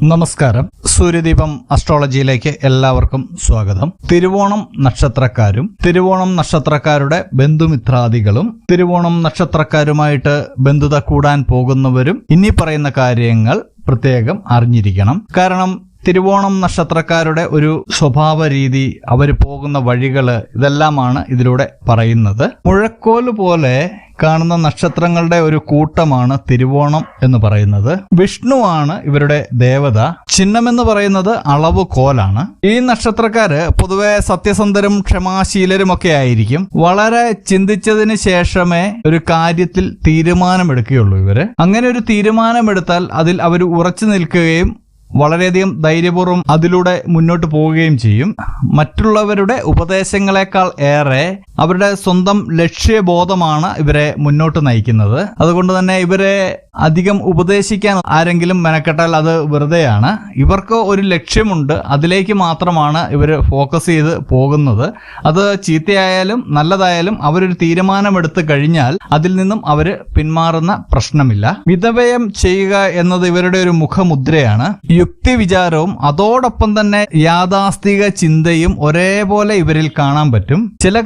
നമസ്കാരം. സൂര്യദീപം അസ്ട്രോളജിയിലേക്ക് എല്ലാവർക്കും സ്വാഗതം. തിരുവോണം നക്ഷത്രക്കാരും തിരുവോണം നക്ഷത്രക്കാരുടെ ബന്ധുമിത്രാദികളും തിരുവോണം നക്ഷത്രക്കാരുമായിട്ട് ബന്ധുത കൂടാൻ പോകുന്നവരും ഇനി പറയുന്ന കാര്യങ്ങൾ പ്രത്യേകം അറിഞ്ഞിരിക്കണം. കാരണം തിരുവോണം നക്ഷത്രക്കാരുടെ ഒരു സ്വഭാവ രീതി അവർ പോകുന്ന വഴികൾ ഇതെല്ലാമാണ് ഇതിലൂടെ പറയുന്നത്. മുഴക്കോൽ പോലെ കാണുന്ന നക്ഷത്രങ്ങളുടെ ഒരു കൂട്ടമാണ് തിരുവോണം എന്ന് പറയുന്നത്. വിഷ്ണുവാണ് ഇവരുടെ ദേവത. ചിഹ്നമെന്ന് പറയുന്നത് അളവ് കോലാണ്. ഈ നക്ഷത്രക്കാര് പൊതുവെ സത്യസന്ധരും ക്ഷമാശീലരും ഒക്കെ ആയിരിക്കും. വളരെ ചിന്തിച്ചതിന് ശേഷമേ ഒരു കാര്യത്തിൽ തീരുമാനമെടുക്കുകയുള്ളൂ ഇവർ. അങ്ങനെ ഒരു തീരുമാനമെടുത്താൽ അതിൽ അവർ ഉറച്ചു നിൽക്കുകയും വളരെയധികം ധൈര്യപൂർവം അതിലൂടെ മുന്നോട്ട് പോവുകയും ചെയ്യും. മറ്റുള്ളവരുടെ ഉപദേശങ്ങളെക്കാൾ ഏറെ അവരുടെ സ്വന്തം ലക്ഷ്യബോധമാണ് ഇവരെ മുന്നോട്ട് നയിക്കുന്നത്. അതുകൊണ്ട് തന്നെ ഇവരെ അധികം ഉപദേശിക്കാൻ ആരെങ്കിലും മെനക്കെട്ടാൽ അത് വെറുതെയാണ്. ഇവർക്ക് ഒരു ലക്ഷ്യമുണ്ട്. അതിലേക്ക് മാത്രമാണ് ഇവർ ഫോക്കസ് ചെയ്ത് പോകുന്നത്. അത് ചീത്തയായാലും നല്ലതായാലും അവരൊരു തീരുമാനമെടുത്ത് കഴിഞ്ഞാൽ അതിൽ നിന്നും അവർ പിന്മാറുന്ന പ്രശ്നമില്ല. മിതവ്യയം ചെയ്യുക എന്നത് ഇവരുടെ ഒരു മുഖമുദ്രയാണ്. യുക്തി വിചാരവും അതോടൊപ്പം തന്നെ യാഥാസ്ഥിക ചിന്തയും ഒരേപോലെ ഇവരിൽ കാണാൻ പറ്റും. ചില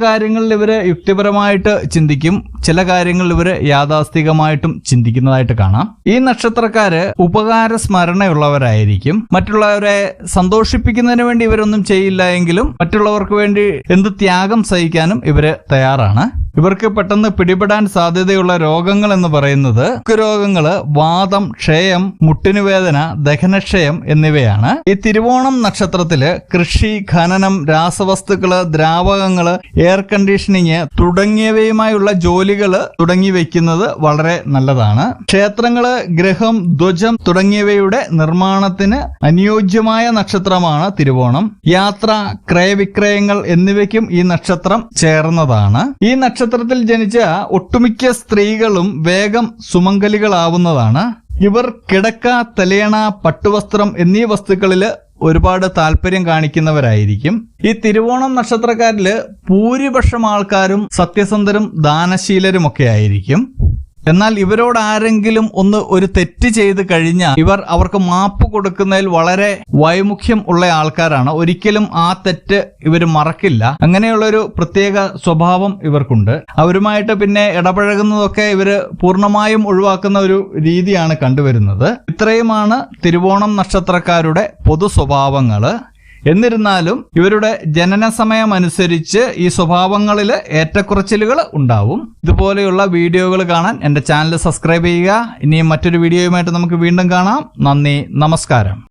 കാര്യങ്ങളിൽ ഇവർ യുക്തിപരമായിട്ട് ചിന്തിക്കും. ചില കാര്യങ്ങളിൽ ഇവർ യാഥാസ്ഥികമായിട്ടും ചിന്തിക്കുന്നതായിട്ട് കാണാം. ഈ നക്ഷത്രക്കാര് ഉപകാര സ്മരണയുള്ളവരായിരിക്കും. മറ്റുള്ളവരെ സന്തോഷിപ്പിക്കുന്നതിന് വേണ്ടി ഇവരൊന്നും ചെയ്യില്ല എങ്കിലും മറ്റുള്ളവർക്ക് വേണ്ടി എന്ത് ത്യാഗം സഹിക്കാനും ഇവർ തയ്യാറാണ്. ഇവർക്ക് പെട്ടെന്ന് പിടിപെടാൻ സാധ്യതയുള്ള രോഗങ്ങൾ എന്ന് പറയുന്നത് രോഗങ്ങൾ വാദം ക്ഷയം മുട്ടിനുവേദന ദഹനക്ഷയം എന്നിവയാണ്. ഈ തിരുവോണം നക്ഷത്രത്തിൽ കൃഷി ഖനനം രാസവസ്തുക്കൾ ദ്രാവകങ്ങൾ എയർ കണ്ടീഷനിങ് തുടങ്ങിയവയുമായുള്ള ജോലികൾ തുടങ്ങി വയ്ക്കുന്നത് വളരെ നല്ലതാണ്. ക്ഷേത്രങ്ങൾ ഗ്രഹം ധ്വജം തുടങ്ങിയവയുടെ നിർമ്മാണത്തിന് അനുയോജ്യമായ നക്ഷത്രമാണ് തിരുവോണം. യാത്ര ക്രയവിക്രയങ്ങൾ എന്നിവയ്ക്കും ഈ നക്ഷത്രം ചേർന്നതാണ്. ഈ നക്ഷത്രത്തിൽ ജനിച്ച ഒട്ടുമിക്ക സ്ത്രീകളും വേഗം സുമംഗലികളാവുന്നതാണ്. ഇവർ കിടക്ക തലയണ പട്ടുവസ്ത്രം എന്നീ വസ്തുക്കളിൽ ഒരുപാട് താല്പര്യം കാണിക്കുന്നവരായിരിക്കും. ഈ തിരുവോണം നക്ഷത്രക്കാരിൽ ഭൂരിപക്ഷം ആൾക്കാരും സത്യസന്ധരും ദാനശീലരും ഒക്കെ ആയിരിക്കും. എന്നാൽ ഇവരോട് ആരെങ്കിലും ഒന്ന് ഒരു തെറ്റ് ചെയ്ത് കഴിഞ്ഞാൽ ഇവർ അവർക്ക് മാപ്പ് കൊടുക്കുന്നതിൽ വളരെ വൈമുഖ്യം ഉള്ള ആൾക്കാരാണ്. ഒരിക്കലും ആ തെറ്റ് ഇവർ മറക്കില്ല. അങ്ങനെയുള്ള ഒരു പ്രത്യേക സ്വഭാവം ഇവർക്കുണ്ട്. അവരുമായിട്ട് പിന്നെ ഇടപഴകുന്നതൊക്കെ ഇവർ പൂർണമായും ഒഴിവാക്കുന്ന ഒരു രീതിയാണ് കണ്ടുവരുന്നത്. ഇത്രയുമാണ് തിരുവോണം നക്ഷത്രക്കാരുടെ പൊതു സ്വഭാവങ്ങൾ. എന്നിരുന്നാലും ഇവരുടെ ജനന സമയം അനുസരിച്ച് ഈ സ്വഭാവങ്ങളിൽ ഏറ്റക്കുറച്ചിലുകൾ ഉണ്ടാവും. ഇതുപോലെയുള്ള വീഡിയോകൾ കാണാൻ എന്റെ ചാനൽ സബ്സ്ക്രൈബ് ചെയ്യുക. ഇനിയും മറ്റൊരു വീഡിയോയുമായിട്ട് നമുക്ക് വീണ്ടും കാണാം. നന്ദി നമസ്കാരം.